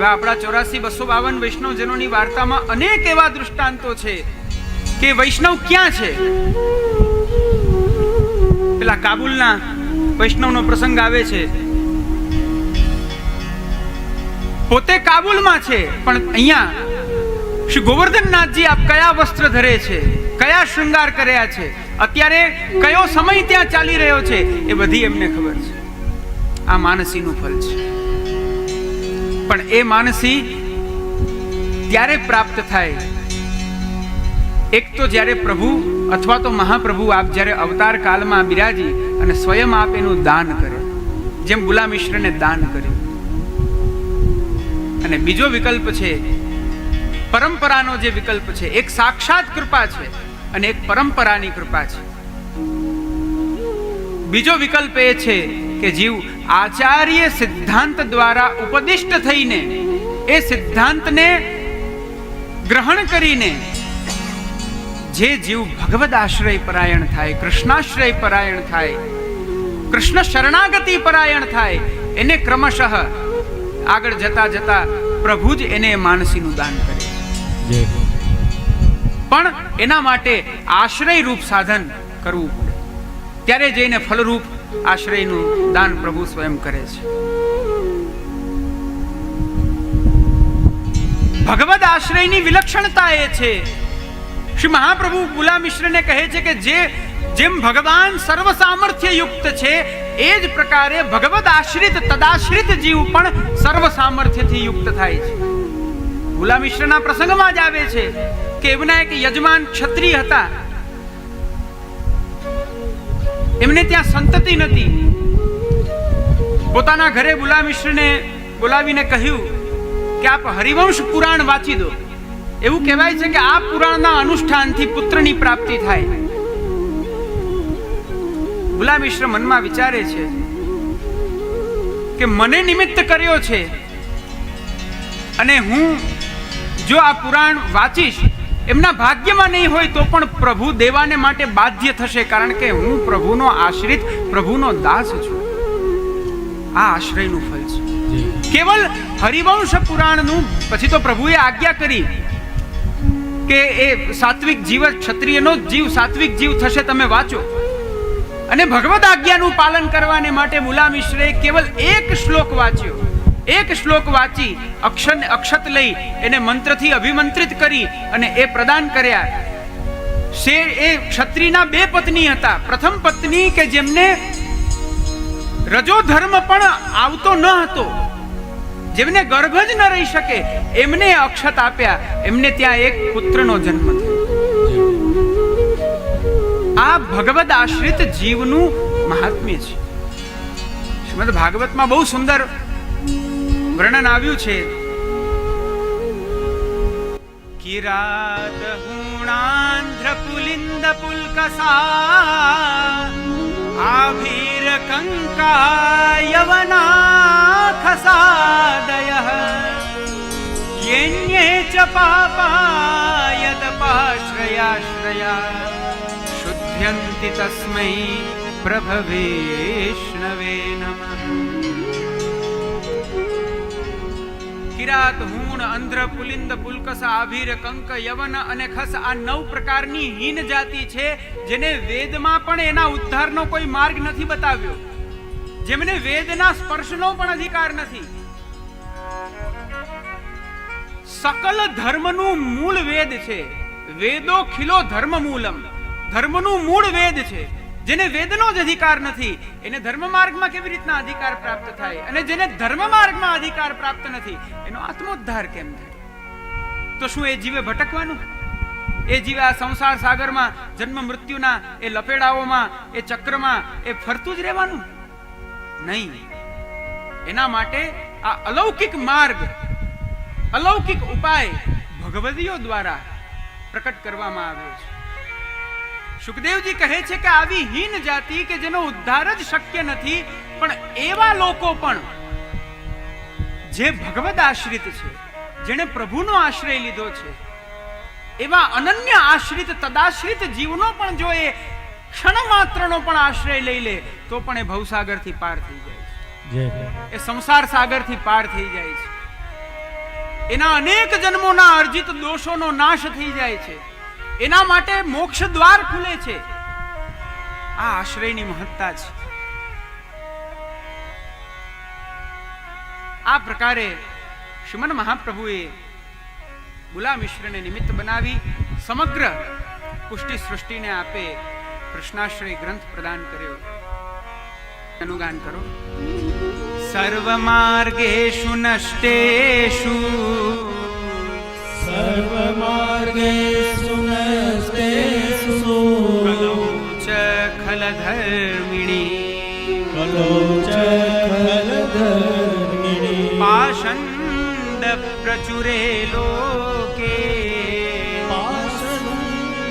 એવા આપણા ચોરાસી બસો બાવન વૈષ્ણવજનોની વાર્તામાં અનેક એવા દૃષ્ટાંતો છે કે વૈષ્ણવ ક્યાં છે? પેલા કાબુલના વૈષ્ણવનો પ્રસંગ આવે છે. પોતે કાબુલમાં છે, પણ અહીંયા શ્રી ગોવર્ધનનાથજી આપ કયા વસ્ત્ર ધરે છે? કયા શૃંગાર કર્યા છે? અત્યારે કયો સમય ત્યાં ચાલી રહ્યો છે? એ બધી એમને ખબર છે. આ માનસીનું ફળ છે. પણ એ માનસી ત્યારે પ્રાપ્ત થાય. એક તો જ્યારે પ્રભુ અથવા તો મહાપ્રભુ આપ જ્યારે અવતાર કાલમાં બિરાજી અને સ્વયં આપ એનું દાન કરે. જેમ ગુલામિશ્રને દાન કર્યું અને બીજો વિકલ્પ છે, પરંપરાનો જે વિકલ્પ છે, એક સાક્ષાત કૃપા છે અને એક પરંપરાની કૃપા છે. બીજો વિકલ્પ એ છે કે જીવ આચાર્ય સિદ્ધાંત દ્વારા ઉપદિષ્ટ થઈને એ સિદ્ધાંતને ગ્રહણ કરીને જે જીવ ભગવદ આશ્રય પરાયણ થાય કૃષ્ણાશ્રય પરાયણ થાય કૃષ્ણ શરણાગતિ પરાયણ થાય એને ક્રમશઃ આગળ જતા જતા પ્રભુ જ એને માનસીનું દાન કરે. પણ એના માટે આશ્રય રૂપ સાધન કરવું પડે. ત્યારે જઈને ફલરૂપ આશ્રયનું દાન પ્રભુ સ્વયં કરે છે. ભગવદ આશ્રયની વિલક્ષણતા એ છે. શ્રી મહાપ્રભુ ગુલા મિશ્રને કહે છે કે જે જેમ ભગવાન સર્વ સામર્થ્ય યુક્ત છે, એ જ પ્રકારે ભગવદ આશ્રિત તદાશ્રિત જીવ પણ સર્વ સામર્થ્યથી યુક્ત થાય છે. ગુલા મિશ્રના પ્રસંગમાં જ આવે છે કે એમના એક યજમાન ક્ષત્રિય હતા. એમને ત્યાં સંતતિ નથી પોતાના ઘરે ગુલા મિશ્રને બોલાવીને કહ્યું કે આપ હરિવંશ પુરાણ વાંચી દો. એવું કહેવાય છે કે આ પુરાણના અનુષ્ઠાનથી પુત્રની પ્રાપ્તિ થાય. ગુલામ મિશ્ર મનમાં વિચારે છે કે મને નિમિત્ત કર્યો છે અને હું જો આ પુરાણ વાંચીશ એમના ભાગ્યમાં નહીં હોય તો પણ પ્રભુ દેવાને માટે બાધ્ય થશે કારણ કે હું પ્રભુનો આશ્રિત પ્રભુનો દાસ છું. આ આશ્રયનું ફળ છે. કેવલ હરિવંશ પુરાણનું પછી તો પ્રભુએ આજ્ઞા કરી કે એ સાત્વિક જીવ ક્ષત્રિયનો જ જીવ સાત્વિક જીવ થશે તમે વાંચો. અને ભગવદ આજ્ઞાનું પાલન કરવાને માટે મુલા મિશ્રે કેવલ એક શ્લોક વાંચ્યો. એક શ્લોક વાંચી અક્ષર અક્ષત લઈ એને મંત્રથી અભિમંત્રિત કરી અને એ પ્રદાન કર્યા. શે એ ક્ષત્રિયના બે પત્ની હતા. પ્રથમ પત્ની કે જેમને રજો ધર્મ પણ આવતો ન હતો. જેમને ગર્ભ જ ન રહી શકે, એમને અક્ષત આપ્યા. એમને ત્યાં એક પુત્રનો જન્મ થયો. આ ભગવદ આશ્રિત જીવનું મહાત્મ્ય છે. શ્રીમદ ભાગવતમાં બહુ સુંદર વર્ણન આવ્યું છે. કિરાત હુણાંધ્ર પુલિંદ પુલકસા આભીર કંકાયવના ખસાદય યન્યે ચ પાપા પાશ્રયાશ્રયા. શુદ્ધ્યંતિ તસ્મૈ પ્રભવેષ્ણવે નમઃ. કિરાત, હૂણ, અંધ્ર, પુલિંદ, પુલકસ, આભીર, કંક, યવન અને ખસ આ નવ પ્રકારની હીન જાતિ છે જેને વેદમાં પણ એના ઉદ્ધારનો કોઈ માર્ગ નથી બતાવ્યો. જેમને વેદના સ્પર્શનો પણ અધિકાર નથી. સકલ ધર્મનું મૂળ વેદ છે. વેદો ખિલો ધર્મ મૂલમ ધર્મનું મૂળ વેદ છે. જેને વેદનો જ અધિકાર નથી, એને ધર્મ માર્ગમાં કેવી રીતના અધિકાર પ્રાપ્ત થાય? અને જેને ધર્મ માર્ગમાં અધિકાર પ્રાપ્ત નથી, એનો આત્મોદ્ધાર કેમ થાય? તો શું એ જીવે ભટકવાનું? એ જીવે આ સંસાર સાગરમાં જન્મ મૃત્યુના એ લપેડાઓમાં, એ ચક્રમાં, એ ફરતું જ રહેવાનું? નહીં. એના માટે આ અલૌકિક માર્ગ, અલૌકિક ઉપાય ભગવદીઓ દ્વારા પ્રકટ કરવામાં આવ્યો છે. સુખદેવજી કહે છે કે આવી હીન જાતિ કે જેનો ઉદ્ધાર જ શક્ય નથી પણ એવા લોકો પણ જે ભગવદ આશ્રિત છે જેણે પ્રભુનો આશ્રય લીધો છે એવા અનન્ય આશ્રિત તદાશ્રિત જીવનો પણ જો એ ક્ષણ માત્રનો પણ આશ્રય લઈ લે તો પણ એ ભવસાગરથી પાર થઈ જાય છે. એ સંસાર સાગરથી પાર થઈ જાય છે. એના અનેક જન્મોના અર્જિત દોષોનો નાશ થઈ જાય છે. એના માટે મોક્ષ દ્વાર ખુલે છે. આ આશ્રયની મહત્તા છે. આ પ્રકારે શ્રીમન મહાપ્રભુએ ગુલા મિશ્રને નિમિત્ત બનાવી સમગ્ર પુષ્ટિ સૃષ્ટિને આપે કૃષ્ણાશ્રય ગ્રંથ પ્રદાન કર્યો. અનુગાન કરો. સર્વમાર્ગેષુ નષ્ટેષુ સર્વમાર્ગેષુ खलधर्मिणी कलौ च खलधर्मिणी पाषण्डप्रचुरे लोके पाषण्डप्रचुरे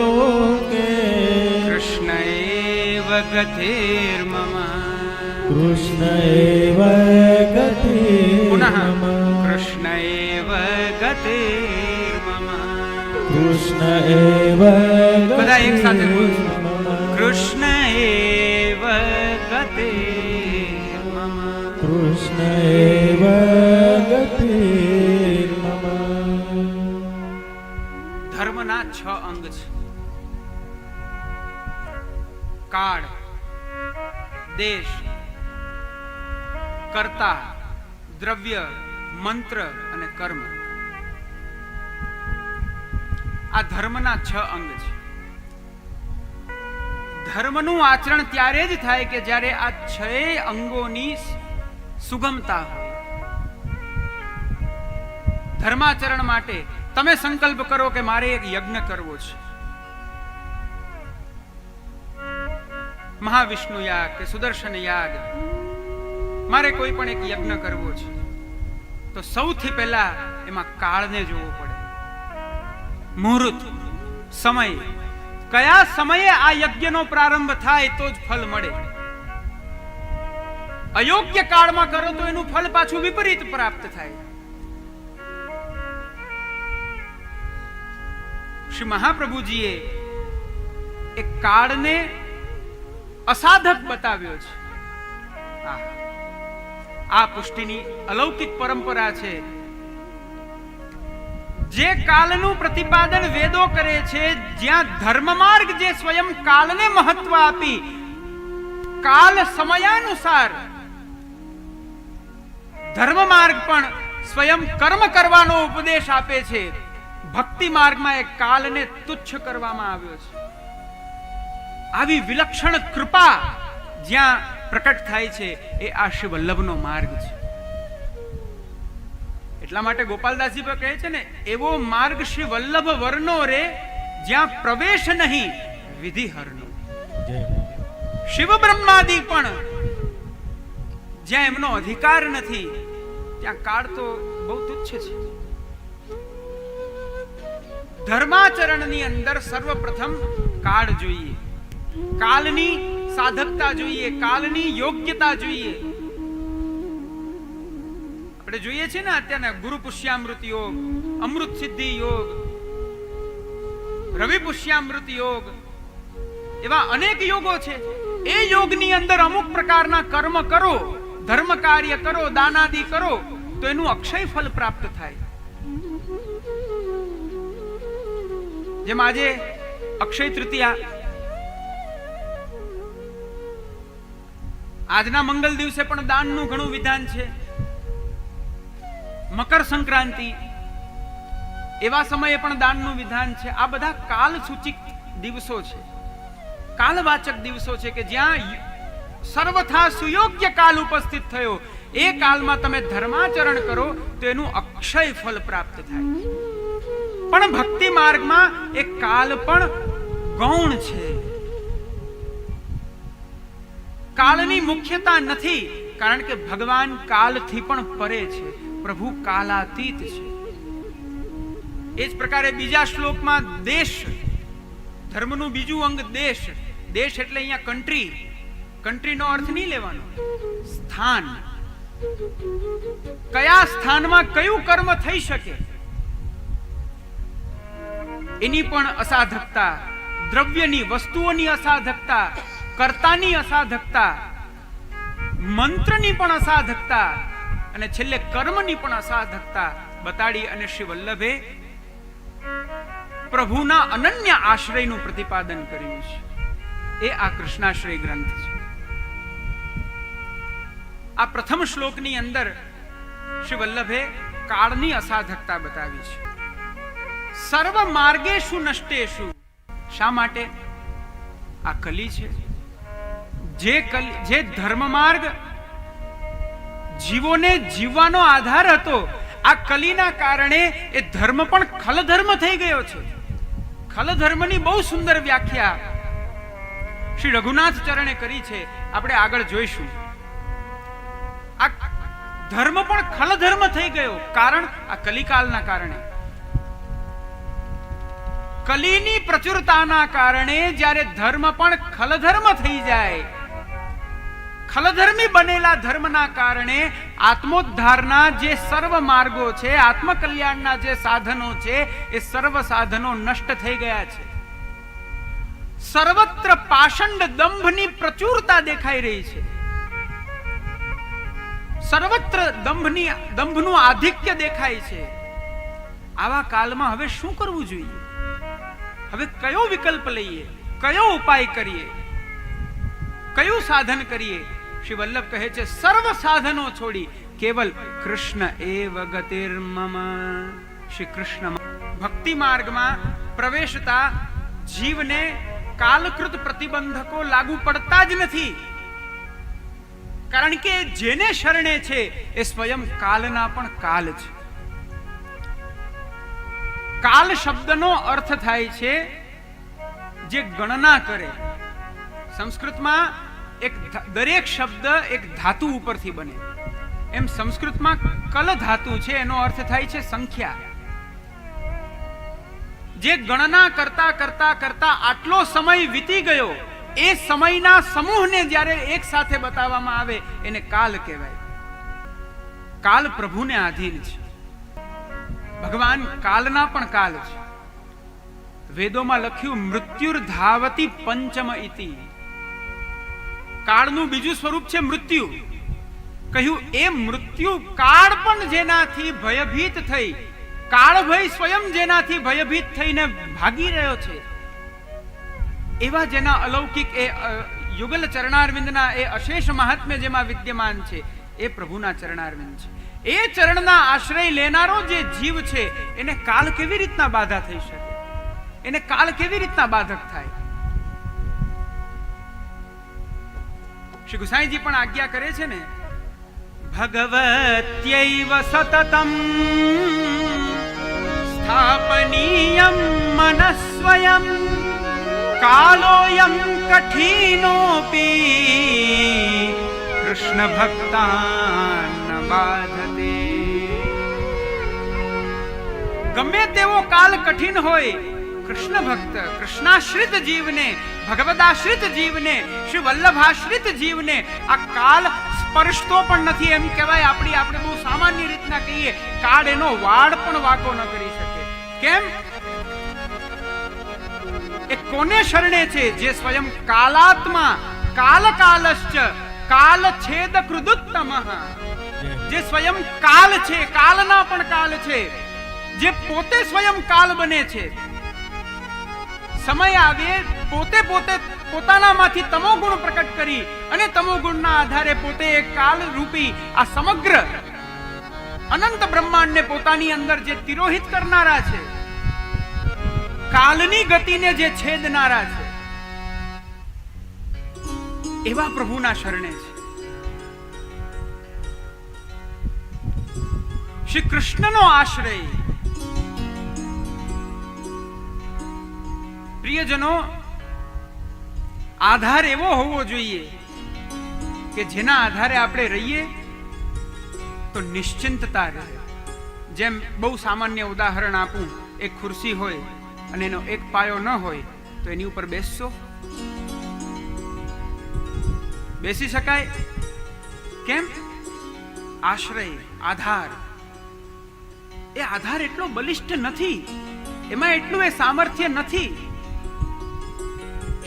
लोके कृष्ण एव गतिर्मम कृष्ण एव गतिर् पुनः કૃષ્ણ બધા એક સાથે કૃષ્ણ કૃષ્ણ ધર્મના છ અંગ છે. કાળ દેશ કર્તા દ્રવ્ય મંત્ર અને કર્મ. આ ધર્મના છ અંગ છે. ધર્મનું આચરણ ત્યારે જ થાય કે જ્યારે આ છ અંગોની સુગમતા હોય. ધર્માચરણ માટે તમે સંકલ્પ કરો કે મારે એક યજ્ઞ કરવો છે. મહાવિષ્ણુ યાગ કે સુદર્શન યાગ, મારે કોઈ પણ એક યજ્ઞ કરવો છે. તો સૌથી પહેલા એમાં કાળને જોવો પડે. મુહૂર્ત, સમય. કયા સમયે આ યજ્ઞનો પ્રારંભ થાય તો જ ફળ મળે? અયોગ્ય કાળમાં કરો તો એનું ફળ પાછું વિપરીત પ્રાપ્ત થાય. શ્રી મહાપ્રભુજીએ એ કાળને અસાધક બતાવ્યો છે. આ પુષ્ટિની અલૌકિક પરંપરા છે. જે કાલનું પ્રતિપાદન વેદો કરે છે, જ્યાં ધર્મ માર્ગ જે સ્વયં કાલને મહત્વ આપી, કાલ સમયાનુસાર ધર્મ માર્ગ પણ સ્વયં કર્મ કરવાનો ઉપદેશ આપે છે. ભક્તિ માર્ગમાં એ કાલને તુચ્છ કરવામાં આવ્યો છે. આવી વિલક્ષણ કૃપા જ્યાં પ્રકટ થાય છે, એ આ શિવલ્લભનો માર્ગ છે. એટલા માટે ગોપાલદાસજી પણ કહે છે ને એવો માર્ગ શ્રી વલ્લભ વર્ણો રે જ્યાં પ્રવેશ નહીં વિધિ હરનો શિવ બ્રહ્માદિ પણ જ્યાં એમનો અધિકાર નથી ત્યાં કાળ તો બહુ તુચ્છ છે. ધર્માચરણની અંદર સર્વપ્રથમ કાળ જોઈએ. કાલની સાધકતા જોઈએ કાલની યોગ્યતા જોઈએ. આપણે જોઈએ છીએ ને અત્યારના ગુરુ પુષ્યામૃત યોગ, અમૃત સિદ્ધિ યોગ, રવિ પુષ્યામૃત યોગ, એવા અનેક યોગો છે. એ યોગની અંદર અમુક પ્રકારના કર્મ કરો, ધર્મ કાર્ય કરો, દાનાદિ કરો, તો એનું અક્ષય ફલ પ્રાપ્ત થાય. જેમ આજે અક્ષય તૃતીયા. આજના મંગલ દિવસે પણ દાનનું ઘણું વિધાન છે. મકર સંક્રાંતિ. એવા સમયે પણ દાનનું વિધાન છે. આ બધા કાલ સૂચિક દિવસો છે. કાલવાચક દિવસો છે કે જ્યાં સર્વથા સુયોગ્ય કાલ ઉપસ્થિત થયો. એ કાલમાં તમે ધર્માચરણ કરો તો એનું અક્ષય ફલ પ્રાપ્ત થાય. પણ ભક્તિ માર્ગમાં એ કાલ પણ ગૌણ છે. કાળની મુખ્યતા નથી, કારણ કે ભગવાન કાલથી પણ પરે છે. પ્રભુ કાલાતીત છે. એ જ પ્રકારે બીજા શ્લોકમાં દેશ, ધર્મનું બીજું અંગ દેશ. દેશ એટલે અહીંયા કન્ટ્રી કન્ટ્રીનો અર્થ નહીં લેવાનો. સ્થાન. કયા સ્થાનમાં કયું કર્મ થઈ શકે? એની પણ અસાધકતા, દ્રવ્યની વસ્તુઓની અસાધકતા, કર્તાની અસાધકતા, મંત્રની પણ અસાધકતા અને છેલ્લે કર્મની પણ અસાધકતા બતાડી અને શ્રી વલ્લભે પ્રભુના અનન્ય આશ્રયનું પ્રતિપાદન કર્યું છે. એ આ કૃષ્ણાશ્રય ગ્રંથ છે. આ પ્રથમ શ્લોકની અંદર શ્રી વલ્લભે કાળની અસાધકતા બતાવી છે. સર્વ માર્ગેશુ નષ્ટેશુ. શા માટે? આ કલી છે. જે કલી જે ધર્મ માર્ગ જીવોને જીવવાનો આધાર હતો. આ કલીના કારણે એ ધર્મ પણ ખલધર્મ થઈ ગયો છે. ખલધર્મની બહુ સુંદર વ્યાખ્યા શ્રી રઘુનાથ ચરણે કરી છે. આપણે આગળ જોઈશું. આ ધર્મ પણ ખલધર્મ થઈ ગયો, કારણ આ કલિકાલના કારણે. કલીની પ્રચુરતાના કારણે જ્યારે ધર્મ પણ ખલધર્મ થઈ જાય ખલધર્મી બનેલા ધર્મના કારણે આત્મોદ્ધારના જે સર્વ માર્ગો છે, આત્મકલ્યાણના જે સાધનો છે, એ સર્વ સાધનો નષ્ટ થઈ ગયા છે. સર્વત્ર પાષંડ દંભની પ્રચુરતા દેખાઈ રહી છે. સર્વત્ર દંભની, દંભનું આધિક્ય દેખાય છે. આવા કાલમાં હવે શું કરવું જોઈએ? હવે કયો વિકલ્પ લઈએ? કયો ઉપાય કરીએ? કયું સાધન કરીએ? શ્રી વલ્લભ કહે છે, સર્વ સાધનો છોડી કેવલ કૃષ્ણ એવ ગતિર્મમ શ્રી કૃષ્ણ ભક્તિ માર્ગમાં પ્રવેશતા જીવને કાલકૃત પ્રતિબંધકો લાગુ પડતા જ નથી. કારણ કે જેને શરણે છે, એ સ્વયં કાલના પણ કાલ છે. કાલ શબ્દનો અર્થ થાય છે, જે ગણના કરે. સંસ્કૃતમાં એક દરેક શબ્દ એક ધાતુ ઉપરથી બને. એમ સંસ્કૃતમાં કલ ધાતુ છે, એનો અર્થ થાય છે સંખ્યા. જે ગણના કરતા કરતા કરતા આટલો સમય વીતી ગયો, એ સમયના સમૂહને જ્યારે એક સાથે બતાવવામાં આવે, એને કાલ કહેવાય. કાલ પ્રભુને આધીન છે. ભગવાન કાલના પણ કાલ છે. વેદોમાં લખ્યું મૃત્યુર ધાવતી પંચમ ઇતિ. કાળનું બીજું સ્વરૂપ છે મૃત્યુ. કહ્યું, એ મૃત્યુ કાળ પણ જેનાથી ભયભીત થઈ, કાળ ભય સ્વયં જેનાથી ભયભીત થઈને ભાગી રહ્યો છે. એવા જેના અલૌકિક એ યુગલ ચરણારવિંદના એ અશેષ મહાત્મ્ય જેમાં વિદ્યમાન છે, એ પ્રભુના ચરણારવિંદ છે. એ ચરણના આશ્રય લેનારો જે જીવ છે, એને કાળ કેવી રીતના બાધા થઈ શકે? એને કાળ કેવી રીતના બાધક થાય? શ્રી ગુસાઈજી પણ આજ્ઞા કરે છે ને, ભગવત્યૈવ સતતમ સ્થાપનીયમ મનસ્વયમ કાલોયમ કઠિનોપી કૃષ્ણ ભક્તાન બાધતે. ગમે તેવો કાલ કઠિન હોય કૃષ્ણ ભક્ત કૃષ્ણાશ્રિત જીવને ભગવદાશ્રિત જીવને શ્રી વલ્લભાશ્રિત જીવને આ કાલ સ્પર્શતો પણ નથી એમ કહેવાય આપણી આપણે બહુ સામાન્ય રીતના કહીએ કાળ એનો વાળ પણ વાકો ન કરી શકે કેમ એ કોને શરણે છે જે સ્વયં કાલાત્મા કાલ કાલશ્ચ કાલ છેદ કૃદુત્તમ જે સ્વયં કાલ છે કાલના પણ કાલ છે જે પોતે સ્વયં કાલ બને છે સમય આવે, પોતે પોતે પોતાનામાંથી તમો ગુણ પ્રકટ કરી અને તમો ગુણના આધારે પોતે કાલ રૂપી આ સમગ્ર અનંત બ્રહ્માંડને પોતાની અંદર જે તિરોહિત કરનારા છે, કાલની ગતિને જે છેદનારા છે, એવા પ્રભુના શરણે છે. શ્રી કૃષ્ણનો આશ્રય પ્રિયજનો, આધાર એવો હોવો જોઈએ કે જેના આધારે આપણે રહીએ તો નિશ્ચિંતતા રહે. જેમ બહુ સામાન્ય ઉદાહરણ આપું, એક ખુરશી હોય અને એનો એક પાયો ન હોય, તો એની ઉપર બેસશો. બેસી શકાય? કેમ? આશ્રય, આધાર. એ આધાર એટલો બલિષ્ઠ નથી. એમાં એટલું એ સામર્થ્ય નથી.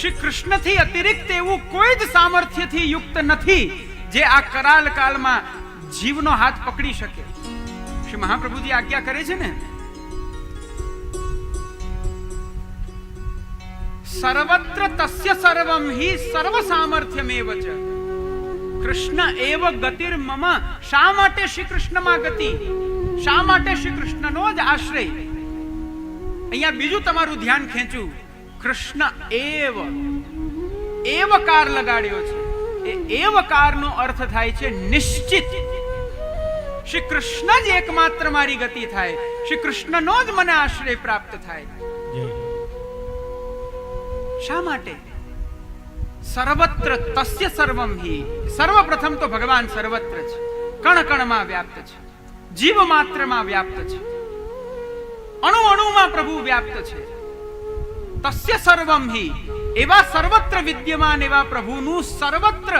શ્રી કૃષ્ણથી અતિરિક્ત એવું કોઈ જ સામર્થ્યથી યુક્ત નથી જે આ કરાલ કાળમાં જીવનો હાથ પકડી શકે. શ્રી મહાપ્રભુજી આજ્ઞા કરે છે ને? સર્વત્ર તસ્ય સર્વમ હિ સર્વ સામર્થ્યમેવ છે કૃષ્ણ એવ ગતિર મમ. શા માટે શ્રી કૃષ્ણમાં ગતિ? શા માટે શ્રી કૃષ્ણનો જ આશ્રય? અહીંયા બીજું તમારું ધ્યાન ખેંચું. કૃષ્ણ એવ. એવકાર લગાડ્યો છે. એ એવકારનો અર્થ થાય છે નિશ્ચિત. શ્રી કૃષ્ણ જ એકમાત્ર મારી ગતિ થાય. શ્રી કૃષ્ણનો જ મને આશ્રય પ્રાપ્ત થાય. શા માટે? સર્વત્ર તસ્ય સર્વમ હિ. સર્વપ્રથમ તો ભગવાન સર્વત્ર છે. કણ કણમાં વ્યાપ્ત છે. જીવ માત્રમાં વ્યાપ્ત છે. અણુ અણુમાં પ્રભુ વ્યાપ્ત છે. તસ્ય સર્વમ હિ એવા સર્વત્ર વિદ્યમાન એવા પ્રભુનું સર્વત્ર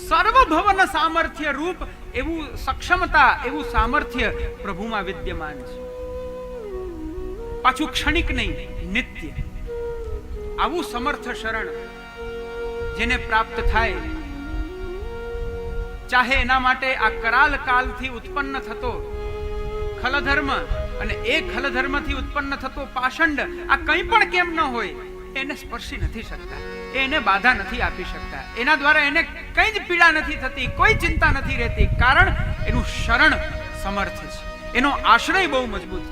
સર્વભવન સામર્થ્ય રૂપ એવું સક્ષમતા એવું સામર્થ્ય પ્રભુમાં વિદ્યમાન છે પાછું ક્ષણિક નહીં નિત્ય આવું સમર્થ શરણ જેને પ્રાપ્ત થાય ચાહે એના માટે આ કરાલ કાલથી ઉત્પન્ન થતો ખલધર્મ અને એ ખલધર્મથી ઉત્પન્ન થતો પાષંડ આ કંઈ પણ કેમ ન હોય, એને સ્પર્શી નથી શકતા, એને બાધા નથી આપી શકતા. એના દ્વારા એને કંઈ જ પીડા નથી થતી, કોઈ ચિંતા નથી રહેતી, કારણ એનું શરણ સમર્થ છે. એનો આશ્રય બહુ મજબૂત છે